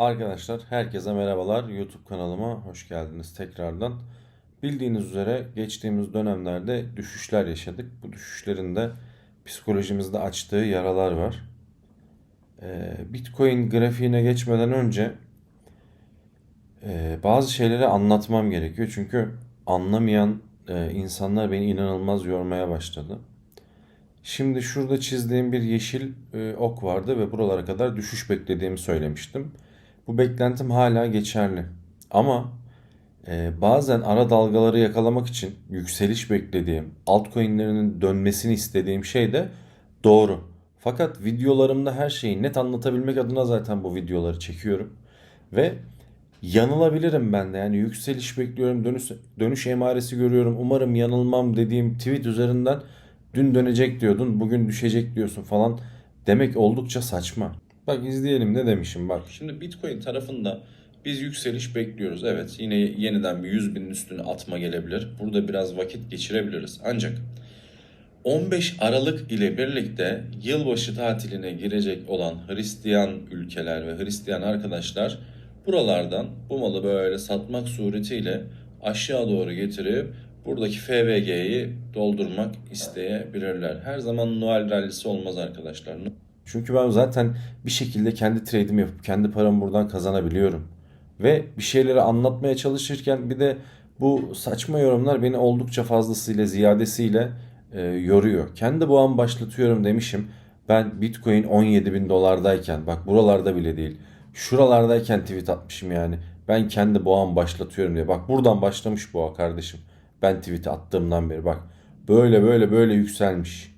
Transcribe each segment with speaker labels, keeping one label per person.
Speaker 1: Arkadaşlar herkese merhabalar. YouTube kanalıma hoş geldiniz tekrardan. Bildiğiniz üzere geçtiğimiz dönemlerde düşüşler yaşadık. Bu düşüşlerin de psikolojimizde açtığı yaralar var. Ee, Bitcoin grafiğine geçmeden önce e, bazı şeyleri anlatmam gerekiyor. Çünkü anlamayan e, insanlar beni inanılmaz yormaya başladı. Şimdi şurada çizdiğim bir yeşil e, ok vardı ve buralara kadar düşüş beklediğimi söylemiştim. Bu beklentim hala geçerli. Ama e, bazen ara dalgaları yakalamak için yükseliş beklediğim, altcoin'lerinin dönmesini istediğim şey de doğru. Fakat videolarımda her şeyi net anlatabilmek adına zaten bu videoları çekiyorum. Ve yanılabilirim ben de. Yani yükseliş bekliyorum, dönüş, dönüş emaresi görüyorum. Umarım yanılmam dediğim tweet üzerinden dün dönecek diyordun, bugün düşecek diyorsun falan demek oldukça saçma. Bak izleyelim ne demişim bak. Şimdi Bitcoin tarafında biz yükseliş bekliyoruz. Evet yine yeniden bir 100 binin üstüne atma gelebilir. Burada biraz vakit geçirebiliriz. Ancak 15 Aralık ile birlikte yılbaşı tatiline girecek olan Hristiyan ülkeler ve Hristiyan arkadaşlar buralardan bu malı böyle satmak suretiyle aşağı doğru getirip buradaki FVG'yi doldurmak isteyebilirler. Her zaman Noel rallisi olmaz arkadaşlar. Çünkü ben zaten bir şekilde kendi trade'imi yapıp kendi paramı buradan kazanabiliyorum. Ve bir şeyleri anlatmaya çalışırken bir de bu saçma yorumlar beni oldukça fazlasıyla ziyadesiyle e, yoruyor. Kendi boğam başlatıyorum demişim. Ben Bitcoin 17 bin dolardayken bak buralarda bile değil. Şuralardayken tweet atmışım yani. Ben kendi boğam başlatıyorum diye. Bak buradan başlamış boğa kardeşim. Ben tweet attığımdan beri bak. Böyle böyle böyle yükselmiş.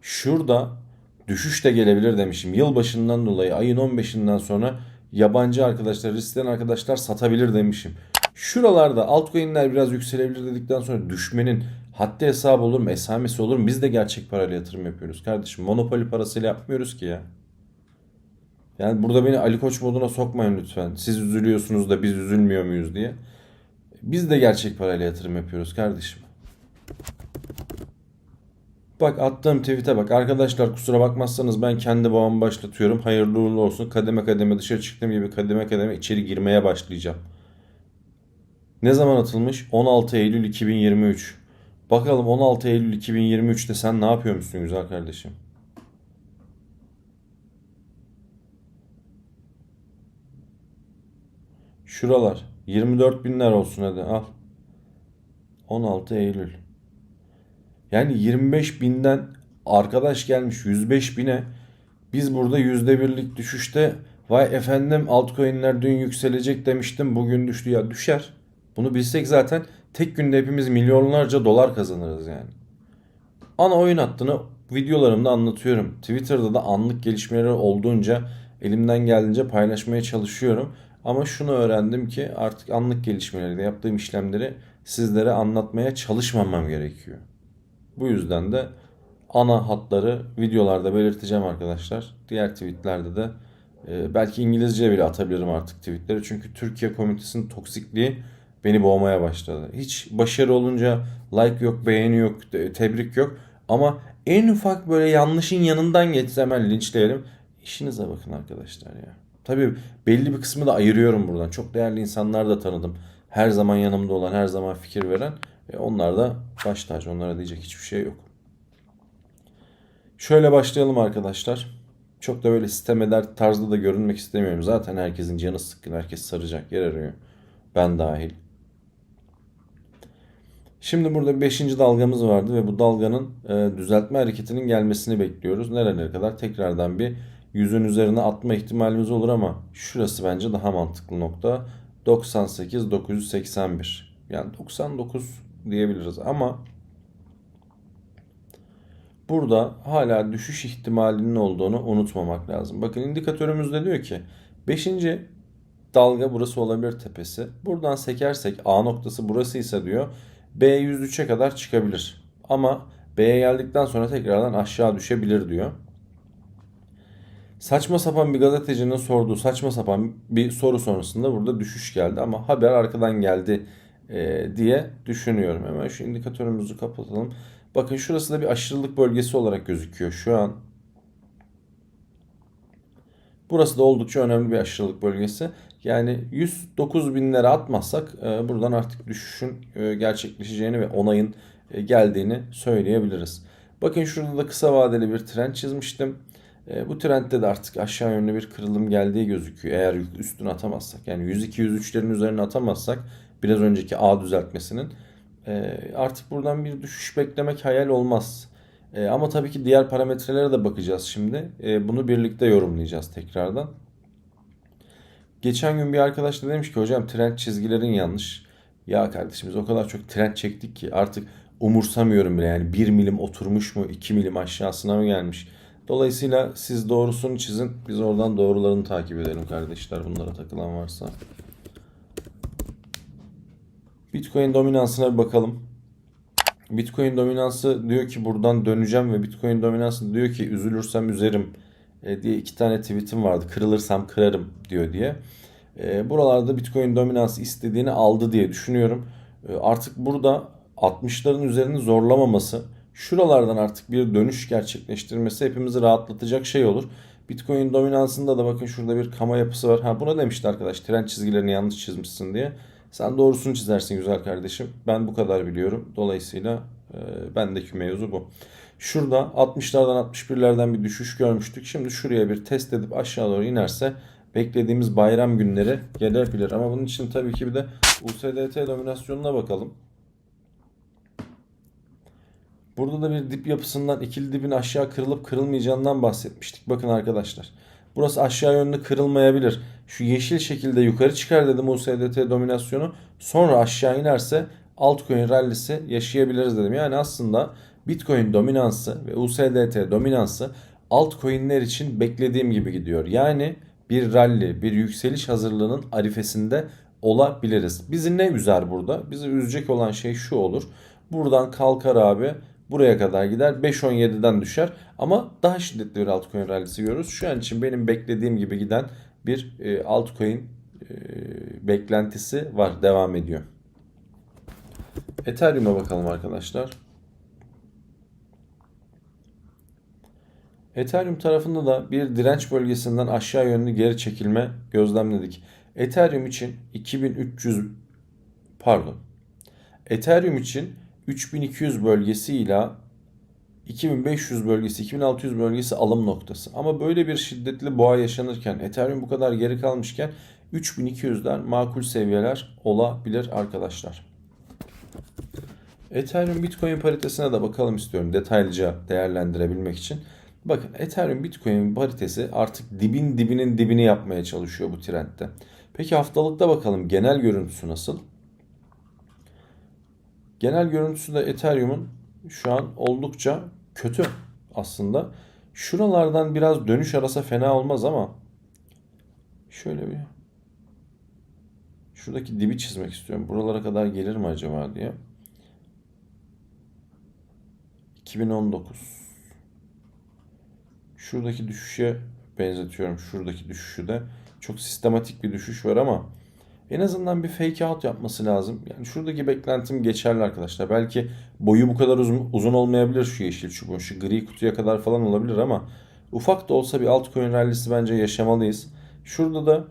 Speaker 1: Şurada düşüş de gelebilir demişim. Yılbaşından dolayı ayın 15'inden sonra yabancı arkadaşlar, Hristiyan arkadaşlar satabilir demişim. Şuralarda altcoin'ler biraz yükselebilir dedikten sonra düşmenin haddi hesabı olur mu, esamesi olur mu? Biz de gerçek parayla yatırım yapıyoruz kardeşim. Monopoli parasıyla yapmıyoruz ki ya. Yani burada beni Ali Koç moduna sokmayın lütfen. Siz üzülüyorsunuz da biz üzülmüyor muyuz diye. Biz de gerçek parayla yatırım yapıyoruz kardeşim. Bak attığım tweet'e bak. Arkadaşlar kusura bakmazsanız ben kendi boğamı başlatıyorum. Hayırlı uğurlu olsun. Kademe kademe dışarı çıktığım gibi kademe kademe içeri girmeye başlayacağım. Ne zaman atılmış? 16 Eylül 2023. Bakalım 16 Eylül 2023'te sen ne yapıyormuşsun güzel kardeşim? Şuralar. 24 binler olsun hadi al. 16 Eylül. Yani 25 binden arkadaş gelmiş 105 bine. Biz burada %1'lik düşüşte vay efendim altcoin'ler dün yükselecek demiştim bugün düştü ya düşer. Bunu bilsek zaten tek günde hepimiz milyonlarca dolar kazanırız yani. Ana oyun hattını videolarımda anlatıyorum. Twitter'da da anlık gelişmeleri olduğunca elimden geldiğince paylaşmaya çalışıyorum. Ama şunu öğrendim ki artık anlık gelişmeleri de yaptığım işlemleri sizlere anlatmaya çalışmamam gerekiyor. Bu yüzden de ana hatları videolarda belirteceğim arkadaşlar. Diğer tweetlerde de e, belki İngilizce bile atabilirim artık tweetleri. Çünkü Türkiye komünitesinin toksikliği beni boğmaya başladı. Hiç başarı olunca like yok, beğeni yok, tebrik yok. Ama en ufak böyle yanlışın yanından geçse hemen linçleyelim. İşinize bakın arkadaşlar ya. Tabii belli bir kısmı da ayırıyorum buradan. Çok değerli insanlar da tanıdım. Her zaman yanımda olan, her zaman fikir veren. E onlar da baş tacı. Onlara diyecek hiçbir şey yok. Şöyle başlayalım arkadaşlar. Çok da böyle sistem eder tarzda da görünmek istemiyorum. Zaten herkesin canı sıkkın. Herkes saracak yer arıyor. Ben dahil. Şimdi burada 5. dalgamız vardı ve bu dalganın e, düzeltme hareketinin gelmesini bekliyoruz. Nerelere kadar? Tekrardan bir yüzün üzerine atma ihtimalimiz olur ama şurası bence daha mantıklı nokta. 98 981. Yani 99 diyebiliriz ama burada hala düşüş ihtimalinin olduğunu unutmamak lazım. Bakın indikatörümüzde diyor ki 5. dalga burası olabilir tepesi. Buradan sekersek A noktası burasıysa diyor B 103'e kadar çıkabilir. Ama B'ye geldikten sonra tekrardan aşağı düşebilir diyor. Saçma sapan bir gazetecinin sorduğu saçma sapan bir soru sonrasında burada düşüş geldi ama haber arkadan geldi e, diye düşünüyorum. Hemen şu indikatörümüzü kapatalım. Bakın şurası da bir aşırılık bölgesi olarak gözüküyor şu an. Burası da oldukça önemli bir aşırılık bölgesi. Yani 109 binlere atmazsak e, buradan artık düşüşün e, gerçekleşeceğini ve onayın e, geldiğini söyleyebiliriz. Bakın şurada da kısa vadeli bir trend çizmiştim. E, bu trendde de artık aşağı yönlü bir kırılım geldiği gözüküyor. Eğer üstüne atamazsak yani 102-103'lerin üzerine atamazsak biraz önceki A düzeltmesinin e, artık buradan bir düşüş beklemek hayal olmaz. E, ama tabii ki diğer parametrelere de bakacağız şimdi. E, bunu birlikte yorumlayacağız tekrardan. Geçen gün bir arkadaş da demiş ki hocam trend çizgilerin yanlış. Ya kardeşimiz o kadar çok trend çektik ki artık umursamıyorum bile. Yani 1 milim oturmuş mu 2 milim aşağısına mı gelmiş. Dolayısıyla siz doğrusunu çizin. Biz oradan doğrularını takip edelim kardeşler bunlara takılan varsa. Bitcoin dominansına bir bakalım. Bitcoin dominansı diyor ki buradan döneceğim ve Bitcoin dominansı diyor ki üzülürsem üzerim e, diye iki tane tweetim vardı. Kırılırsam kırarım diyor diye. E, buralarda Bitcoin dominansı istediğini aldı diye düşünüyorum. E, artık burada 60'ların üzerini zorlamaması, şuralardan artık bir dönüş gerçekleştirmesi hepimizi rahatlatacak şey olur. Bitcoin dominansında da bakın şurada bir kama yapısı var. Ha buna demişti arkadaş trend çizgilerini yanlış çizmişsin diye. Sen doğrusunu çizersin güzel kardeşim. Ben bu kadar biliyorum. Dolayısıyla e, bendeki mevzu bu. Şurada 60'lardan 61'lerden bir düşüş görmüştük. Şimdi şuraya bir test edip aşağı doğru inerse beklediğimiz bayram günleri gelebilir. Ama bunun için tabii ki bir de USDT dominasyonuna bakalım. Burada da bir dip yapısından ikili dibin aşağı kırılıp kırılmayacağından bahsetmiştik. Bakın arkadaşlar. Burası aşağı yönlü kırılmayabilir. Şu yeşil şekilde yukarı çıkar dedim USDT dominasyonu. Sonra aşağı inerse altcoin rallisi yaşayabiliriz dedim. Yani aslında Bitcoin dominansı ve USDT dominansı altcoin'ler için beklediğim gibi gidiyor. Yani bir rally, bir yükseliş hazırlığının arifesinde olabiliriz. Bizi ne üzer burada? Bizi üzecek olan şey şu olur. Buradan kalkar abi buraya kadar gider. 5.17'den düşer ama daha şiddetli bir altcoin rallisi görürüz. Şu an için benim beklediğim gibi giden bir e, altcoin e, beklentisi var. Devam ediyor. Ethereum'a bakalım arkadaşlar. Ethereum tarafında da bir direnç bölgesinden aşağı yönlü geri çekilme gözlemledik. Ethereum için 2300 pardon. Ethereum için 3200 bölgesi ile 2500 bölgesi, 2600 bölgesi alım noktası. Ama böyle bir şiddetli boğa yaşanırken, Ethereum bu kadar geri kalmışken 3200'ler makul seviyeler olabilir arkadaşlar. Ethereum Bitcoin paritesine de bakalım istiyorum detaylıca değerlendirebilmek için. Bakın Ethereum Bitcoin paritesi artık dibin dibinin dibini yapmaya çalışıyor bu trendde. Peki haftalıkta bakalım genel görüntüsü nasıl? Genel görüntüsü de Ethereum'un şu an oldukça kötü aslında. Şuralardan biraz dönüş arasa fena olmaz ama şöyle bir şuradaki dibi çizmek istiyorum. Buralara kadar gelir mi acaba diye. 2019 Şuradaki düşüşe benzetiyorum. Şuradaki düşüşü de. Çok sistematik bir düşüş var ama en azından bir fake out yapması lazım. Yani şuradaki beklentim geçerli arkadaşlar. Belki boyu bu kadar uzun, uzun olmayabilir şu yeşil çubuğun. Şu gri kutuya kadar falan olabilir ama ufak da olsa bir altcoin rallisi bence yaşamalıyız. Şurada da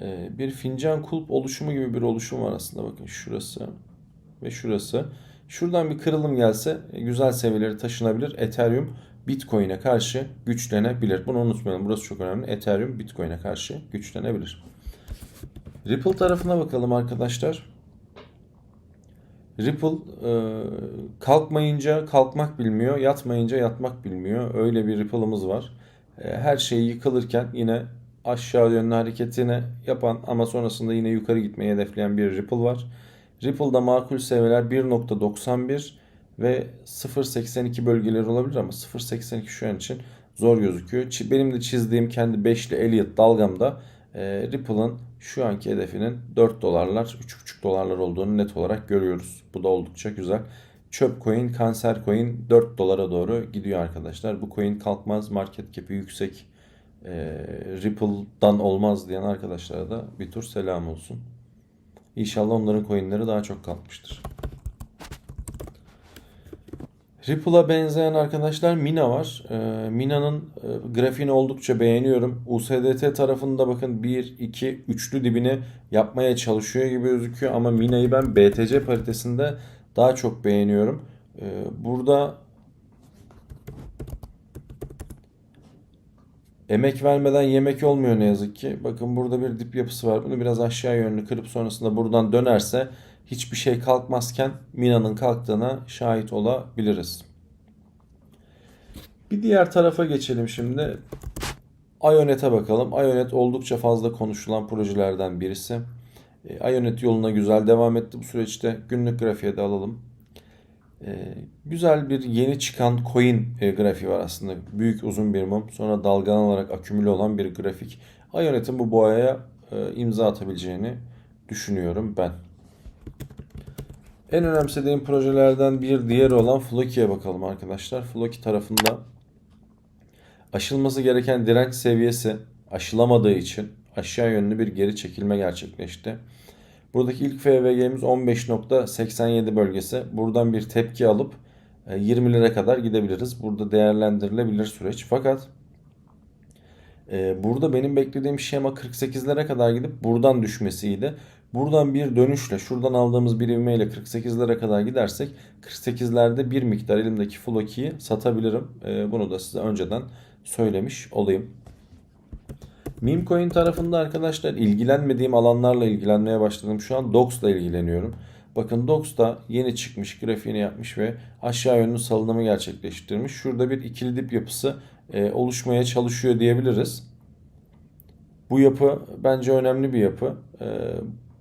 Speaker 1: e, bir fincan kulp oluşumu gibi bir oluşum var aslında. Bakın şurası ve şurası. Şuradan bir kırılım gelse e, güzel seviyeleri taşınabilir. Ethereum Bitcoin'e karşı güçlenebilir. Bunu unutmayalım. Burası çok önemli. Ethereum Bitcoin'e karşı güçlenebilir. Ripple tarafına bakalım arkadaşlar. Ripple e, kalkmayınca kalkmak bilmiyor, yatmayınca yatmak bilmiyor. Öyle bir Ripple'ımız var. E, her şey yıkılırken yine aşağı yönlü hareketini yapan ama sonrasında yine yukarı gitmeyi hedefleyen bir Ripple var. Ripple'da makul seviyeler 1.91 ve 0.82 bölgeleri olabilir ama 0.82 şu an için zor gözüküyor. Benim de çizdiğim kendi 5'li Elliott dalgamda e, Ripple'ın şu anki hedefinin 4 dolarlar 3,5 dolarlar olduğunu net olarak görüyoruz. Bu da oldukça güzel. Çöp coin, kanser coin 4 dolara doğru gidiyor arkadaşlar. Bu coin kalkmaz, market cap'i yüksek. E, Ripple'dan olmaz diyen arkadaşlara da bir tur selam olsun. İnşallah onların coinleri daha çok kalkmıştır. Ripple'a benzeyen arkadaşlar Mina var. Ee, Mina'nın e, grafiğini oldukça beğeniyorum. USDT tarafında bakın 1, 2, üçlü dibini yapmaya çalışıyor gibi gözüküyor. Ama Mina'yı ben BTC paritesinde daha çok beğeniyorum. Ee, burada emek vermeden yemek olmuyor ne yazık ki. Bakın burada bir dip yapısı var. Bunu biraz aşağı yönlü kırıp sonrasında buradan dönerse hiçbir şey kalkmazken Mina'nın kalktığına şahit olabiliriz. Bir diğer tarafa geçelim şimdi. Ionet'e bakalım. Ionet oldukça fazla konuşulan projelerden birisi. E, Ionet yoluna güzel devam etti bu süreçte. Günlük grafiğe de alalım. E, güzel bir yeni çıkan coin e, grafiği var aslında. Büyük uzun bir mum. Sonra dalgalanarak akümüle olan bir grafik. Ionet'in bu boyaya e, imza atabileceğini düşünüyorum ben. En önemsediğim projelerden bir diğeri olan Floki'ye bakalım arkadaşlar. Floki tarafında aşılması gereken direnç seviyesi aşılamadığı için aşağı yönlü bir geri çekilme gerçekleşti. Buradaki ilk FVG'miz 15.87 bölgesi. Buradan bir tepki alıp 20'lere kadar gidebiliriz. Burada değerlendirilebilir süreç. Fakat e, burada benim beklediğim şema 48'lere kadar gidip buradan düşmesiydi. Buradan bir dönüşle şuradan aldığımız bir ivmeyle 48'lere kadar gidersek 48'lerde bir miktar elimdeki Floki'yi satabilirim. E, bunu da size önceden söylemiş olayım. Meme coin tarafında arkadaşlar ilgilenmediğim alanlarla ilgilenmeye başladım. Şu an Dox'la ilgileniyorum. Bakın Dox da yeni çıkmış grafiğini yapmış ve aşağı yönlü salınımı gerçekleştirmiş. Şurada bir ikili dip yapısı e, oluşmaya çalışıyor diyebiliriz. Bu yapı bence önemli bir yapı. E,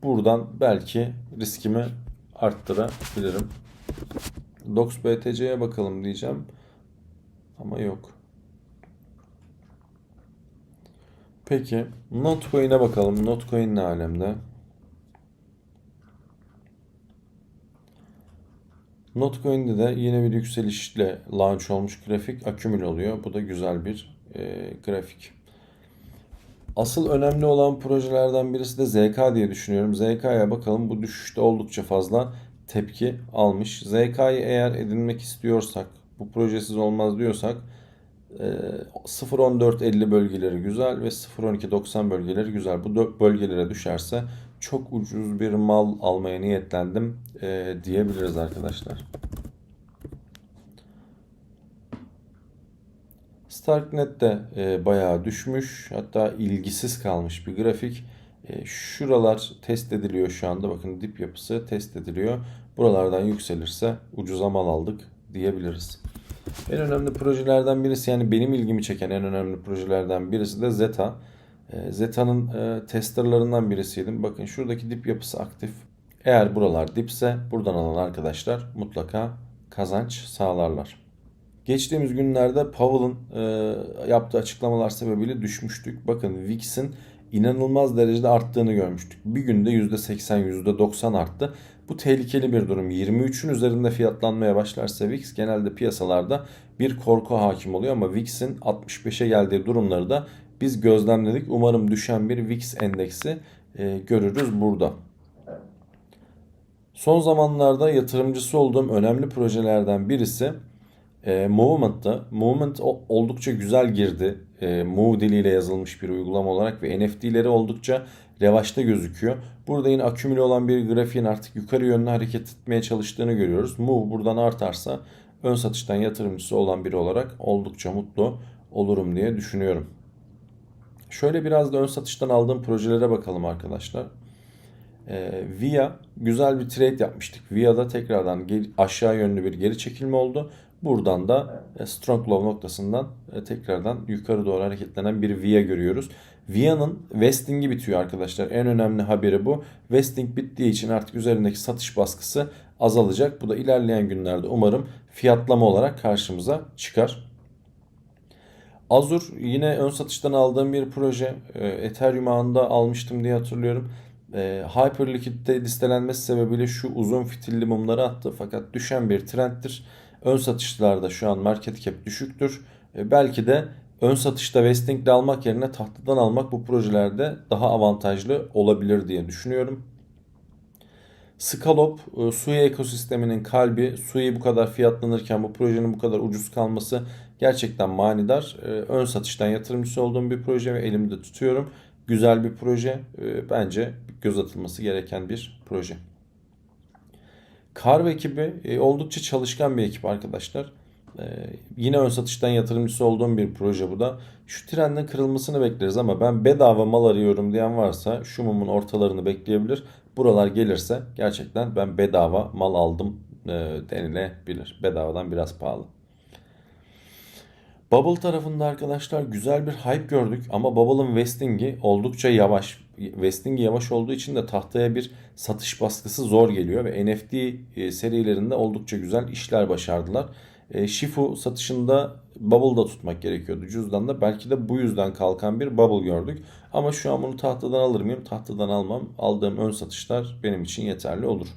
Speaker 1: buradan belki riskimi arttırabilirim. Dox BTC'ye bakalım diyeceğim. Ama yok. Peki Notcoin'e bakalım. Notcoin ne alemde? Notcoin'de de yine bir yükselişle launch olmuş grafik akümül oluyor. Bu da güzel bir e, grafik. Asıl önemli olan projelerden birisi de ZK diye düşünüyorum. ZK'ya bakalım bu düşüşte oldukça fazla tepki almış. ZK'yı eğer edinmek istiyorsak, bu projesiz olmaz diyorsak 0.14.50 e, bölgeleri güzel ve 0.12.90 bölgeleri güzel. Bu bölgelere düşerse çok ucuz bir mal almaya niyetlendim e, diyebiliriz arkadaşlar. Starknet de e, bayağı düşmüş. Hatta ilgisiz kalmış bir grafik. E, şuralar test ediliyor şu anda. Bakın dip yapısı test ediliyor. Buralardan yükselirse ucuza mal aldık diyebiliriz. En önemli projelerden birisi yani benim ilgimi çeken en önemli projelerden birisi de Zeta. E, Zeta'nın e, testerlarından birisiydim. Bakın şuradaki dip yapısı aktif. Eğer buralar dipse buradan alan arkadaşlar mutlaka kazanç sağlarlar. Geçtiğimiz günlerde Powell'ın e, yaptığı açıklamalar sebebiyle düşmüştük. Bakın VIX'in inanılmaz derecede arttığını görmüştük. Bir günde %80, %90 arttı. Bu tehlikeli bir durum. 23'ün üzerinde fiyatlanmaya başlarsa VIX genelde piyasalarda bir korku hakim oluyor ama VIX'in 65'e geldiği durumları da biz gözlemledik. Umarım düşen bir VIX endeksi e, görürüz burada. Son zamanlarda yatırımcısı olduğum önemli projelerden birisi e, Movement'ta. Movement oldukça güzel girdi. E, Move diliyle yazılmış bir uygulama olarak ve NFT'leri oldukça revaçta gözüküyor. Burada yine akümüle olan bir grafiğin artık yukarı yönlü hareket etmeye çalıştığını görüyoruz. Move buradan artarsa ön satıştan yatırımcısı olan biri olarak oldukça mutlu olurum diye düşünüyorum. Şöyle biraz da ön satıştan aldığım projelere bakalım arkadaşlar. Ee, Via güzel bir trade yapmıştık. Via'da tekrardan aşağı yönlü bir geri çekilme oldu. Buradan da e, strong low noktasından e, tekrardan yukarı doğru hareketlenen bir Via görüyoruz. Via'nın vesting'i bitiyor arkadaşlar. En önemli haberi bu. Vesting bittiği için artık üzerindeki satış baskısı azalacak. Bu da ilerleyen günlerde umarım fiyatlama olarak karşımıza çıkar. Azure yine ön satıştan aldığım bir proje. E, Ethereum ağında almıştım diye hatırlıyorum. Hyperliquid'de listelenmesi sebebiyle şu uzun fitilli mumları attı. Fakat düşen bir trendtir. Ön satışlarda şu an market cap düşüktür. E, belki de ön satışta vesting'de almak yerine tahtadan almak bu projelerde daha avantajlı olabilir diye düşünüyorum. Scalop, e, Sui ekosisteminin kalbi. Sui bu kadar fiyatlanırken bu projenin bu kadar ucuz kalması gerçekten manidar. E, ön satıştan yatırımcısı olduğum bir proje ve elimde tutuyorum. Güzel bir proje. E, bence göz atılması gereken bir proje. Carve ekibi e, oldukça çalışkan bir ekip arkadaşlar. E, yine ön satıştan yatırımcısı olduğum bir proje bu da. Şu trendin kırılmasını bekleriz ama ben bedava mal arıyorum diyen varsa şu mumun ortalarını bekleyebilir. Buralar gelirse gerçekten ben bedava mal aldım e, denilebilir. Bedavadan biraz pahalı. Bubble tarafında arkadaşlar güzel bir hype gördük ama Bubble'ın vesting'i oldukça yavaş. Vesting'i yavaş olduğu için de tahtaya bir satış baskısı zor geliyor ve NFT e, serilerinde oldukça güzel işler başardılar. E, Shifu satışında Bubble'da tutmak gerekiyordu cüzdanda. Belki de bu yüzden kalkan bir Bubble gördük. Ama şu an bunu tahtadan alır mıyım? Tahtadan almam. Aldığım ön satışlar benim için yeterli olur.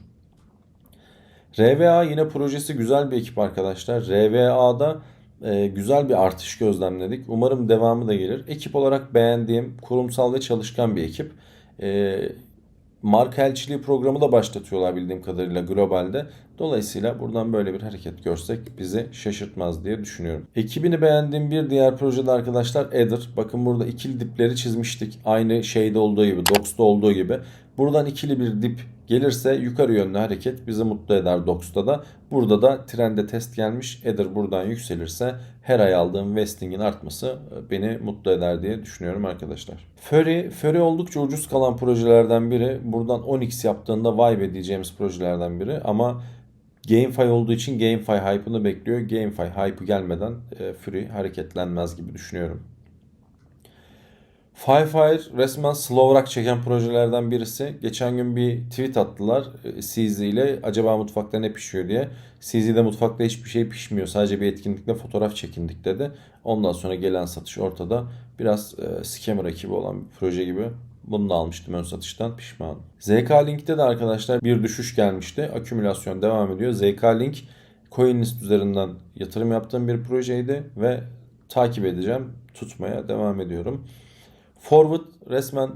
Speaker 1: RVA yine projesi güzel bir ekip arkadaşlar. RVA'da e, güzel bir artış gözlemledik. Umarım devamı da gelir. Ekip olarak beğendiğim kurumsal ve çalışkan bir ekip. E, marka elçiliği programı da başlatıyorlar bildiğim kadarıyla globalde. Dolayısıyla buradan böyle bir hareket görsek bizi şaşırtmaz diye düşünüyorum. Ekibini beğendiğim bir diğer projede arkadaşlar Ether. Bakın burada ikili dipleri çizmiştik. Aynı şeyde olduğu gibi, Docs'ta olduğu gibi. Buradan ikili bir dip gelirse yukarı yönlü hareket bizi mutlu eder Docs'ta da. Burada da trende test gelmiş. Ether buradan yükselirse her ay aldığım vesting'in artması e, beni mutlu eder diye düşünüyorum arkadaşlar. Furry, Furry oldukça ucuz kalan projelerden biri. Buradan 10x yaptığında vay be diyeceğimiz projelerden biri. Ama GameFi olduğu için GameFi hype'ını bekliyor. GameFi hype'ı gelmeden e, hareketlenmez gibi düşünüyorum. Firefire resmen slow rock çeken projelerden birisi. Geçen gün bir tweet attılar e, CZ ile acaba mutfakta ne pişiyor diye. CZ'de mutfakta hiçbir şey pişmiyor. Sadece bir etkinlikte fotoğraf çekindik dedi. Ondan sonra gelen satış ortada. Biraz e, scammer ekibi olan bir proje gibi. Bunu da almıştım ön satıştan pişmanım. ZK Link'te de arkadaşlar bir düşüş gelmişti. Akümülasyon devam ediyor. ZK Link CoinList üzerinden yatırım yaptığım bir projeydi ve takip edeceğim. Tutmaya devam ediyorum. Forward resmen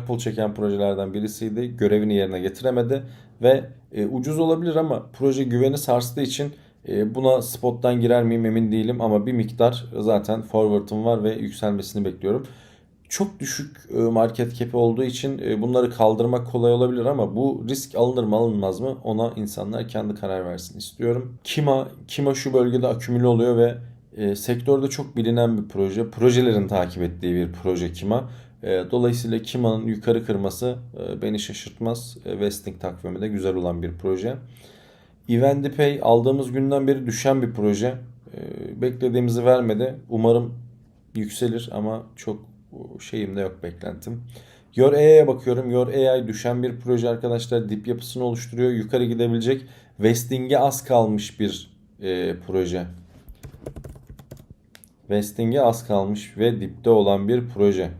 Speaker 1: pull çeken projelerden birisiydi. Görevini yerine getiremedi ve e, ucuz olabilir ama proje güveni sarstığı için e, buna spottan girer miyim emin değilim ama bir miktar zaten forward'ım var ve yükselmesini bekliyorum. Çok düşük e, market cap'i olduğu için e, bunları kaldırmak kolay olabilir ama bu risk alınır mı alınmaz mı ona insanlar kendi karar versin istiyorum. Kima, Kima şu bölgede akümüle oluyor ve e, sektörde çok bilinen bir proje. Projelerin takip ettiği bir proje Kima. E, dolayısıyla Kima'nın yukarı kırması e, beni şaşırtmaz. E, Vesting takvimi de güzel olan bir proje. Evendipay aldığımız günden beri düşen bir proje. E, beklediğimizi vermedi. Umarım yükselir ama çok şeyim de yok beklentim. Your AI'ye bakıyorum. Your AI düşen bir proje arkadaşlar. Dip yapısını oluşturuyor. Yukarı gidebilecek. Vesting'e az kalmış bir e, proje. Vesting'e az kalmış ve dipte olan bir proje.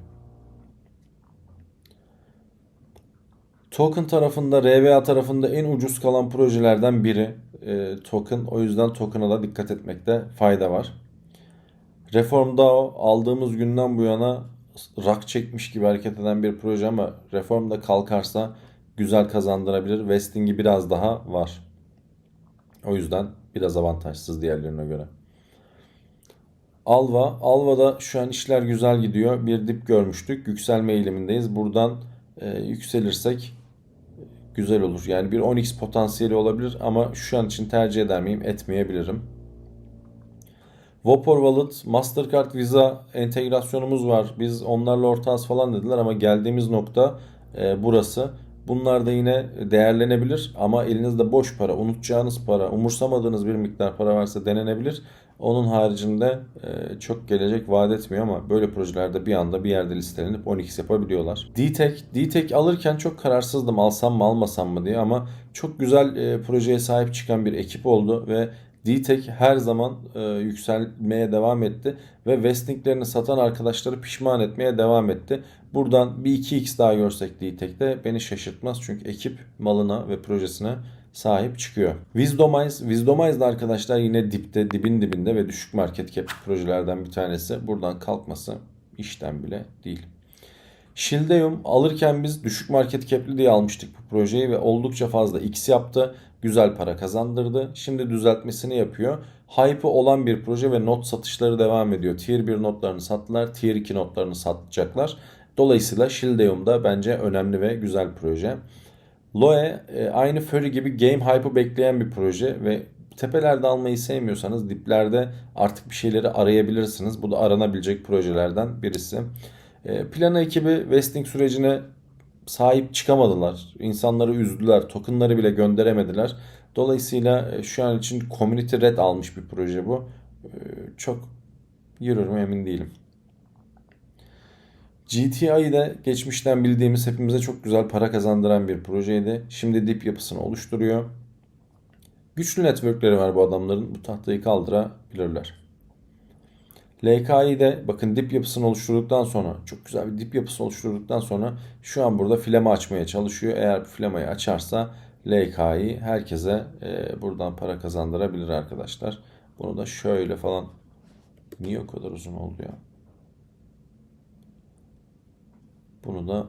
Speaker 1: Token tarafında, RVA tarafında en ucuz kalan projelerden biri e, token. O yüzden token'a da dikkat etmekte fayda var. Reform DAO aldığımız günden bu yana rak çekmiş gibi hareket eden bir proje ama reformda kalkarsa güzel kazandırabilir. Vesting'i biraz daha var. O yüzden biraz avantajsız diğerlerine göre. Alva. Alva'da şu an işler güzel gidiyor. Bir dip görmüştük. Yükselme eğilimindeyiz. Buradan e, yükselirsek güzel olur. Yani bir 10x potansiyeli olabilir ama şu an için tercih eder miyim? Etmeyebilirim. Vapor Wallet, Mastercard, Visa entegrasyonumuz var. Biz onlarla ortağız falan dediler ama geldiğimiz nokta e, burası. Bunlar da yine değerlenebilir ama elinizde boş para, unutacağınız para, umursamadığınız bir miktar para varsa denenebilir. Onun haricinde e, çok gelecek vaat etmiyor ama böyle projelerde bir anda bir yerde listelenip 12 yapabiliyorlar. D-Tech, D-Tech alırken çok kararsızdım alsam mı almasam mı diye ama çok güzel e, projeye sahip çıkan bir ekip oldu ve D-Tech her zaman e, yükselmeye devam etti ve vestinglerini satan arkadaşları pişman etmeye devam etti. Buradan bir 2x daha görsek D-Tech'te beni şaşırtmaz çünkü ekip malına ve projesine sahip çıkıyor. Wisdomize, Wisdomize de arkadaşlar yine dipte, dibin dibinde ve düşük market cap projelerden bir tanesi. Buradan kalkması işten bile değil. Shieldeum alırken biz düşük market cap'li diye almıştık bu projeyi ve oldukça fazla X yaptı. Güzel para kazandırdı. Şimdi düzeltmesini yapıyor. Hype'ı olan bir proje ve not satışları devam ediyor. Tier 1 notlarını sattılar. Tier 2 notlarını satacaklar. Dolayısıyla Shieldeum da bence önemli ve güzel proje. Loe e, aynı Furry gibi game hype'ı bekleyen bir proje ve tepelerde almayı sevmiyorsanız diplerde artık bir şeyleri arayabilirsiniz. Bu da aranabilecek projelerden birisi. E, Plana ekibi vesting sürecine sahip çıkamadılar. İnsanları üzdüler. Tokenları bile gönderemediler. Dolayısıyla e, şu an için community red almış bir proje bu. Çok yürür mü emin değilim. GTI de geçmişten bildiğimiz hepimize çok güzel para kazandıran bir projeydi. Şimdi dip yapısını oluşturuyor. Güçlü networkleri var bu adamların. Bu tahtayı kaldırabilirler. LKI de bakın dip yapısını oluşturduktan sonra çok güzel bir dip yapısı oluşturduktan sonra şu an burada filama açmaya çalışıyor. Eğer bu açarsa LKI herkese e, buradan para kazandırabilir arkadaşlar. Bunu da şöyle falan niye o kadar uzun oldu ya? Bunu da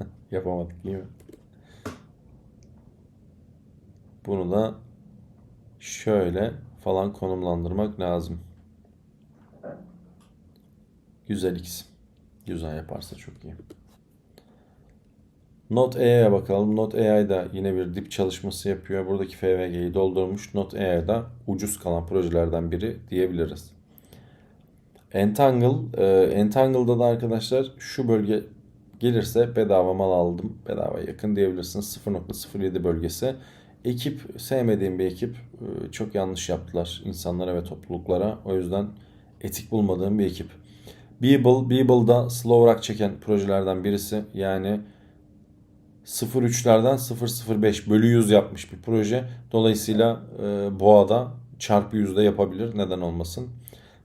Speaker 1: yapamadık değil mi? Bunu da şöyle falan konumlandırmak lazım. Güzel X. Güzel yaparsa çok iyi. Not AI'ye bakalım. Not AI da yine bir dip çalışması yapıyor. Buradaki FVG'yi doldurmuş. Not AI da ucuz kalan projelerden biri diyebiliriz. Entangle, e, Entangle'da da arkadaşlar şu bölge gelirse bedava mal aldım. Bedava yakın diyebilirsiniz. 0.07 bölgesi. Ekip sevmediğim bir ekip. E, Çok yanlış yaptılar insanlara ve topluluklara. O yüzden etik bulmadığım bir ekip. Beeble, Beeble'da slow rock çeken projelerden birisi. Yani 0.3'lerden 0.05 bölü 100 yapmış bir proje. Dolayısıyla e, Boğa'da çarpı yüzde yapabilir. Neden olmasın.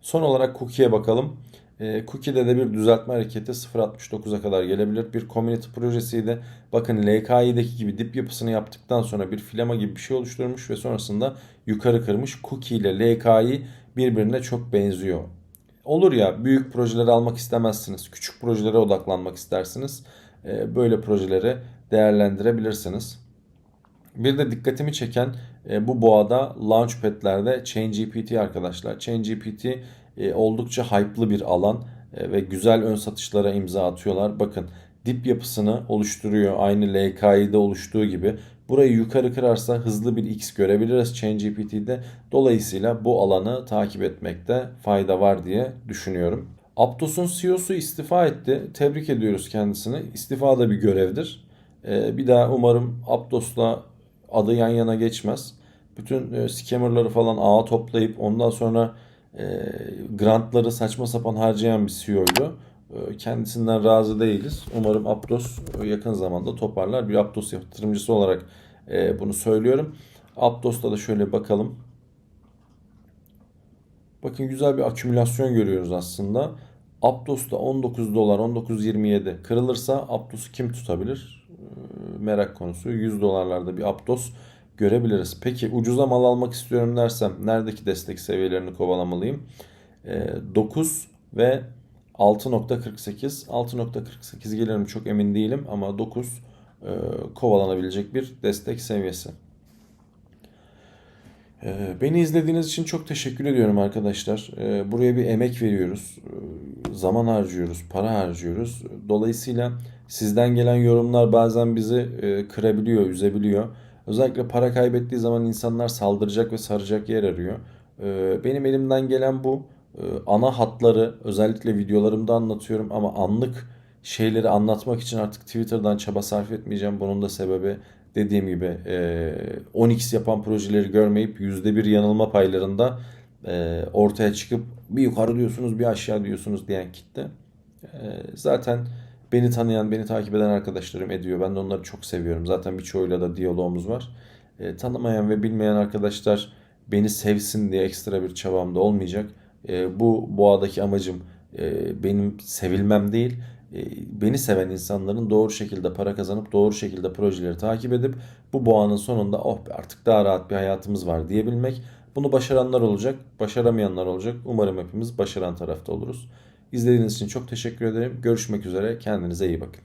Speaker 1: Son olarak Cookie'ye bakalım. E, Cookie'de de bir düzeltme hareketi 0.69'a kadar gelebilir. Bir community projesiydi. Bakın LKI'deki gibi dip yapısını yaptıktan sonra bir filama gibi bir şey oluşturmuş ve sonrasında yukarı kırmış. Cookie ile LKI birbirine çok benziyor. Olur ya büyük projeleri almak istemezsiniz. Küçük projelere odaklanmak istersiniz. E, böyle projeleri değerlendirebilirsiniz. Bir de dikkatimi çeken e, bu boğada Launchpad'lerde ChainGPT arkadaşlar. ChainGPT e, oldukça hype'lı bir alan e, ve güzel ön satışlara imza atıyorlar. Bakın dip yapısını oluşturuyor. Aynı LKI'de oluştuğu gibi. Burayı yukarı kırarsa hızlı bir X görebiliriz ChainGPT'de. Dolayısıyla bu alanı takip etmekte fayda var diye düşünüyorum. Aptos'un CEO'su istifa etti. Tebrik ediyoruz kendisini. İstifa da bir görevdir. Ee, bir daha umarım Aptos'la adı yan yana geçmez. Bütün e, scammerları falan ağa toplayıp ondan sonra e, grantları saçma sapan harcayan bir CEO'ydu. E, kendisinden razı değiliz. Umarım Aptos e, yakın zamanda toparlar. Bir Aptos yatırımcısı olarak e, bunu söylüyorum. Aptos'ta da şöyle bakalım. Bakın güzel bir akümülasyon görüyoruz aslında. Aptos'ta 19 dolar 19.27 kırılırsa Aptos'u kim tutabilir? Merak konusu. 100 dolarlarda bir Aptos görebiliriz. Peki ucuza mal almak istiyorum dersem neredeki destek seviyelerini kovalamalıyım? Ee, 9 ve 6.48 6.48 gelir mi çok emin değilim ama 9 e, kovalanabilecek bir destek seviyesi. Ee, Beni izlediğiniz için çok teşekkür ediyorum arkadaşlar. Ee, Buraya bir emek veriyoruz, ee, zaman harcıyoruz, para harcıyoruz. Dolayısıyla sizden gelen yorumlar bazen bizi e, kırabiliyor, üzebiliyor. Özellikle para kaybettiği zaman insanlar saldıracak ve saracak yer arıyor. Ee, Benim elimden gelen bu. Ee, Ana hatları özellikle videolarımda anlatıyorum ama anlık şeyleri anlatmak için artık Twitter'dan çaba sarf etmeyeceğim. Bunun da sebebi dediğim gibi e, 10x yapan projeleri görmeyip %1 yanılma paylarında e, ortaya çıkıp bir yukarı diyorsunuz bir aşağı diyorsunuz diyen kitle. E, zaten beni tanıyan, beni takip eden arkadaşlarım ediyor. Ben de onları çok seviyorum. Zaten birçoğuyla da diyalogumuz var. E, tanımayan ve bilmeyen arkadaşlar beni sevsin diye ekstra bir çabam da olmayacak. E, bu boğadaki amacım e, benim sevilmem değil e, beni seven insanların doğru şekilde para kazanıp doğru şekilde projeleri takip edip bu boğanın sonunda oh artık daha rahat bir hayatımız var diyebilmek Bunu başaranlar olacak, başaramayanlar olacak. Umarım hepimiz başaran tarafta oluruz. İzlediğiniz için çok teşekkür ederim. Görüşmek üzere. Kendinize iyi bakın.